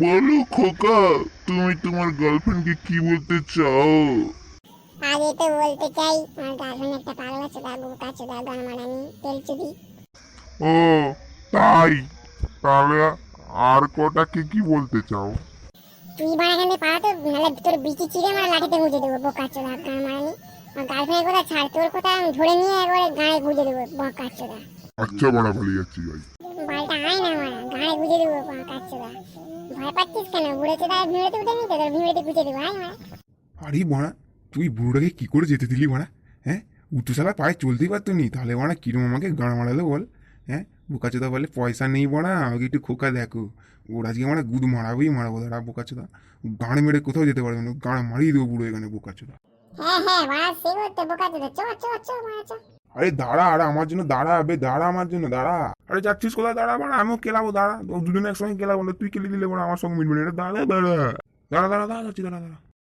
বলো খোকা তুমি তোমার গার্লফ্রেন্ডকে কি বলতে চাও? আগে তো বলতে চাই আমার গার্লফ্রেন্ড একটা পাগলা চোদা বোকা চোদা গান মারানি তেল চুদি ও তাই? তাহলে আর কটাকে কি বলতে চাও? তুই বাড়া এখানে পাড়া তো নাহলে তোর বিচি চিড়ে আমার লাঠিতে গুঁজে দেবো বোকা চোদা গান মারানি আমার গার্লফ্রেন্ডের কথা ছাড় তোর কথা আমি ধরে নিয়ে একবারে গায়ে গুঁজে দেবো বোকা চোদা। আচ্ছা বড়া পালিয়ে যাচ্ছি ভাই। বালটা আয় না মারা গায়ে গুঁজে দেবো বোকা চোদা। উঠে আরে বড়া তুই বুড়োটাকে কি করে যেতে দিলি বড়া হ্যাঁ? উঁচু সালা পায়ে চলতেই পারতো নি, তাহলে বাড়া কিরম আমাকে গাঁড় মারালো বল? হ্যাঁ? বোকাচোদা বলে পয়সা নেই বড়া আমাকে একটু খোকা দেখো। ওর আজকে আমরা গুদ মারাবোই মারাবো, দাঁড়া বোকাচোদা গাঁড় মেরে কোথাও যেতে পারবে না, গাঁড় মারিয়ে দেবো বুড়ো এখানে বোকাচোদা হ্যাঁ হ্যাঁ মারা সে করতে বোকা চোদা। চ চ চ মারা চ আরে, দাঁড়া, আরে, আমার জন্য দাঁড়া, বে, দাঁড়া আমার জন্য, দাঁড়া। আরে, যাচ্ছিস কোথায়? দাঁড়া বাড়া আমিও কেলাবো দাঁড়া। দুজনে একসঙ্গে কেলাবো না, তুই কেলে দিলে বাড়া আমার সঙ্গে মিলবে না। দাঁড়া দাঁড়া। দাঁড়া দাঁড়া দাঁড়া, যাচ্ছি, দাঁড়া দাঁড়া।